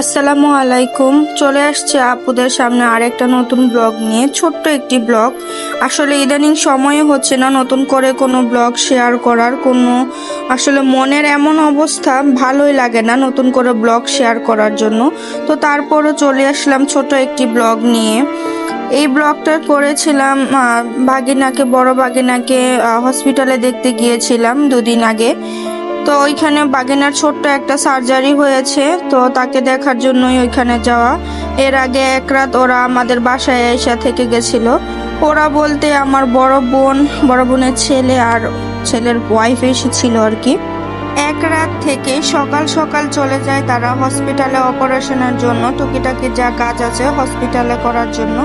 আসসালামু আলাইকুম। চলে আসছে আপুদের সামনে আরেকটা নতুন ব্লগ নিয়ে, ছোট্ট একটি ব্লগ। আসলে ইদানিং সময় হচ্ছে না নতুন করে কোনো ব্লগ শেয়ার করার, কোনো আসলে মনের এমন অবস্থা ভালোই লাগে না নতুন করে ব্লগ শেয়ার করার জন্য। তো তারপরও চলে আসলাম ছোট একটি ব্লগ নিয়ে। এই ব্লগটা করেছিলাম ভাগিনাকে, বড় ভাগিনাকে হসপিটালে দেখতে গিয়েছিলাম দুদিন আগে। তো ওইখানে বাগিনার ছোট্ট একটা সার্জারি হয়েছে, তো তাকে দেখার জন্যই ওইখানে যাওয়া। এর আগে এক রাত ওরা আমাদের বাসায় এসে থেকে গেছিল। ওরা বলতে আমার বড় বোন, বড় বোনের ছেলে আর ছেলের ওয়াইফ এসেছিল আর কি। এক রাত থেকে সকাল সকাল চলে যায় তারা হসপিটালে অপারেশনের জন্য। টুকিটাকি যা কাজ আছে হসপিটালে করার জন্য।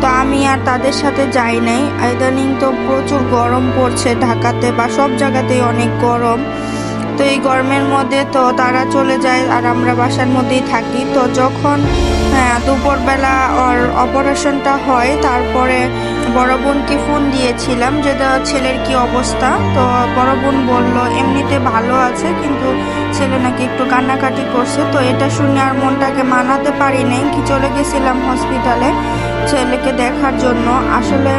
তো আমি আর তাদের সাথে যাই নাই। ইদানিং তো প্রচুর গরম পড়ছে ঢাকাতে বা সব জায়গাতেই অনেক গরম। তো এই গরমের মধ্যে তো তারা চলে যায় আর আমরা বাসার মধ্যেই থাকি। তো যখন হ্যাঁ, দুপুরবেলা ওর অপারেশনটা হয় তারপরে বড় বোনকে ফোন দিয়েছিলাম যে ছেলের কি অবস্থা? তো বড় বোন বলল এমনিতে ভালো আছে কিন্তু ছেলে নাকি একটু কান্নাকাটি করছে। তো এটা শুনে আর মনটাকে মানাতে পারি নাই কি চলে গেছিলাম হসপিটালে ছেলেকে দেখার জন্য। আসলে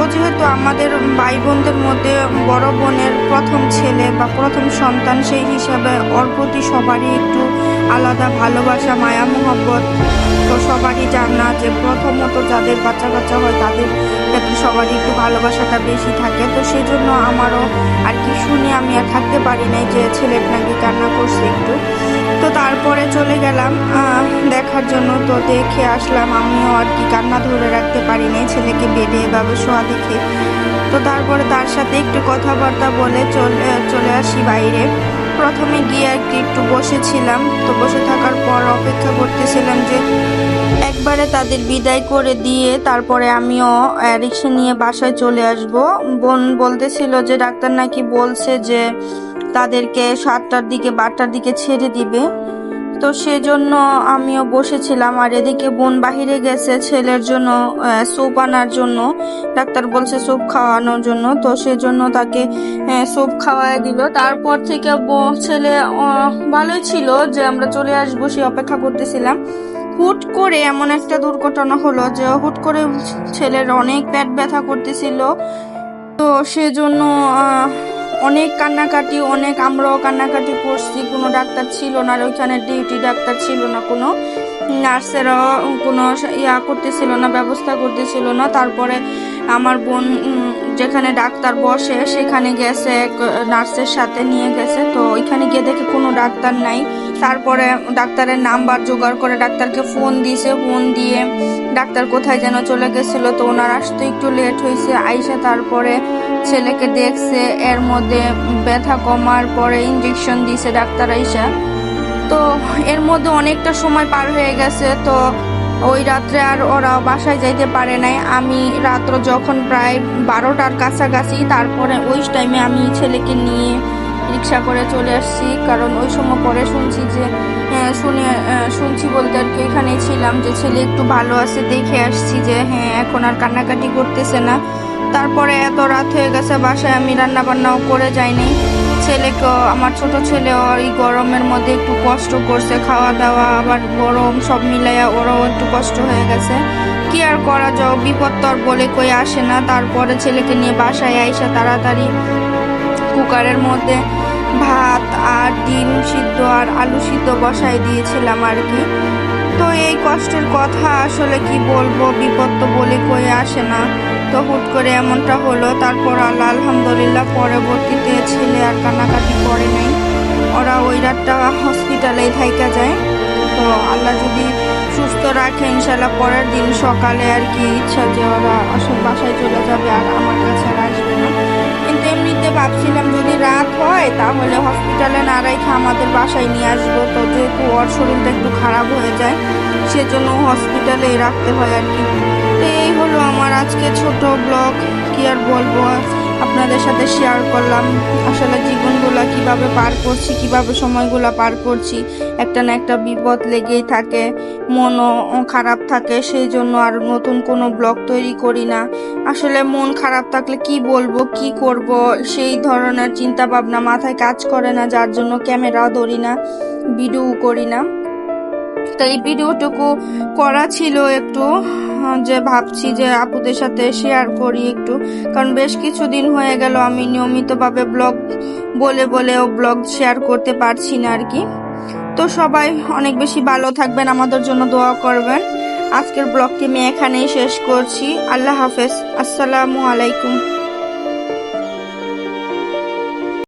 ও যেহেতু আমাদের ভাই বোনদের মধ্যে বড় বোনের প্রথম ছেলে বা প্রথম সন্তান, সেই হিসাবে ওর প্রতি সবারই একটু আলাদা ভালোবাসা, মায়া, মোহব্বত। তো সবারই জানা যে প্রথমত যাদের বাচ্চা কাচ্চা হয় তাদের ক্ষেত্রে সবারই একটু ভালোবাসাটা বেশি থাকে। তো সেই জন্য আমারও আর কি শুনে আমি আর থাকতে পারি নাই যে ছেলের নাকি কান্না করছে একটু। তো তারপরে চলে গেলাম দেখার জন্য। তো দেখে আসলাম আমিও আর কি কান্না ধরে রাখতে পারি নাই ছেলেকে বেডে এভাবে শোয়া দেখে। তো তারপরে তার সাথে একটু কথাবার্তা বলে চলে চলে আসি বাইরে। প্রথমে গিয়ে আর কি একটু বসেছিলাম, তো বসে থাকার পর অপেক্ষা করতেছিলাম যে একবারে তাদের বিদায় করে দিয়ে তারপরে আমিও রিক্সা নিয়ে বাসায় চলে আসব। বোন বলতেছিল যে, ডাক্তার নাকি বলছে যে, তাদেরকে সাতটার দিকে, বারটার দিকে ছেড়ে দিবে। তো সেজন্য আমিও বসেছিলাম। আর এদিকে বোন বাহিরে গেছে ছেলের জন্য স্যুপ আনার জন্য। ডাক্তার বলছে স্যুপ খাওয়ানোর জন্য। তো সেজন্য তাকে স্যুপ খাওয়ায় দিল। তারপর থেকে ছেলে ভালোই ছিল যে আমরা চলে আসব সে অপেক্ষা করতেছিলাম। হুট করে এমন একটা দুর্ঘটনা হলো যে হুট করে ছেলের অনেক পেট ব্যথা করতেছিল। তো সেজন্য অনেক কান্নাকাটি, অনেক আমরাও কান্নাকাটি করছি। কোনো ডাক্তার ছিল না, আর ওইখানে ডিউটি ডাক্তার ছিল না, কোনো নার্সেরাও কোনো ইয়া করতেছিল না, ব্যবস্থা করতেছিল না। তারপরে আমার বোন যেখানে ডাক্তার বসে, সেখানে গেছে নার্সের সাথে নিয়ে গেছে। তো ওইখানে গিয়ে দেখে কোনো ডাক্তার নাই। তারপরে ডাক্তারের নাম্বার জোগাড় করে ডাক্তারকে ফোন দিয়েছে ফোন দিয়ে ডাক্তার কোথায় যেন চলে গেছিল। তো ওনার আসতে একটু লেট হয়েছে। আইসা তারপরে ছেলেকে দেখছে। এর মধ্যে ব্যথা কমার পরে ইঞ্জেকশন দিয়েছে ডাক্তার আইসা। তো এর মধ্যে অনেকটা সময় পার হয়ে গেছে। তো ওই রাত্রে আর ওরা বাসায় যাইতে পারে নাই। আমি রাত্র যখন প্রায় বারোটার কাছাকাছি তারপরে ওই টাইমে আমি ছেলেকে নিয়ে রিক্সা করে চলে আসছি। কারণ ওই সময় পরে শুনছি যে হ্যাঁ, শুনে শুনছি বলতে আর কি এখানেই ছিলাম যে ছেলে একটু ভালো আছে দেখে আসছি যে হ্যাঁ এখন আর কান্নাকাটি করতেছে না। তারপরে এত রাত হয়ে গেছে বাসায় আমি রান্না বান্নাও করে যাইনি। ছেলেকেও আমার ছোট ছেলেও এই গরমের মধ্যে একটু কষ্ট করছে খাওয়া দাওয়া আবার গরম সব মিলাইয়া ওরাও একটু কষ্ট হয়ে গেছে। কি আর করা যাও, বিপদ বলে কই আসে না। তারপরে ছেলেকে নিয়ে বাসায় আইসা তাড়াতাড়ি কুকারের মধ্যে ভাত আর ডিম সিদ্ধ আর আলু সিদ্ধ বসাই দিয়েছিলাম আর কি। তো এই কষ্টের কথা, আসলে কি বলব? বিপদ তো বলে কই আসে না। তো হুট করে এমনটা হলো, তারপর আল্লাহ আলহামদুলিল্লাহ পরবর্তীতে ছেলে আর কান্নাকাটি করে নাই। ওরা ওই রাতটা হসপিটালেই থাইকা যায়। তো আল্লাহ যদি সুস্থ রাখে ইনশাল্লাহ পরের দিন সকালে আর কি ইচ্ছা যে ওরা আসল বাসায় চলে যাবে আর আমার কাছে আসবে না। কিন্তু এমনিতে ভাবছিলাম যদি রাত হয়, তাহলে হসপিটালে না রেখে আমাদের বাসায় নিয়ে আসব। তো যেহেতু ওর শরীরটা একটু খারাপ হয়ে যায়, সেজন্য হসপিটালেই রাখতে হয় আর কি। তো এই হলো আজকে ছোট ব্লগ, কি আর বলব আপনাদের সাথে শেয়ার করলাম। আসলে জীবনগুলা কীভাবে পার করছি, কীভাবে সময়গুলা পার করছি, একটা না একটা বিপদ লেগেই থাকে, মনও খারাপ থাকে, সেই জন্য আর নতুন কোনো ব্লগ তৈরি করি না। আসলে মন খারাপ থাকলে কি বলব, কি করব, সেই ধরনের চিন্তা ভাবনা মাথায় কাজ করে না, যার জন্য ক্যামেরা ধরি না, ভিডিও করি না। তাই ভিডিওটুকু করা ছিল একটু। যে ভাবছি যে আপুদের সাথে শেয়ার করি একটু। কারণ বেশ কিছুদিন হয়ে গেল আমি নিয়মিতভাবে ব্লগ বলে বলেও ব্লগ শেয়ার করতে পারছি না আর কি। তো সবাই অনেক বেশি ভালো থাকবেন, আমাদের জন্য দোয়া করবেন। আজকের ব্লগটি আমি এখানেই শেষ করছি। আল্লাহ হাফেজ। আসসালামু আলাইকুম।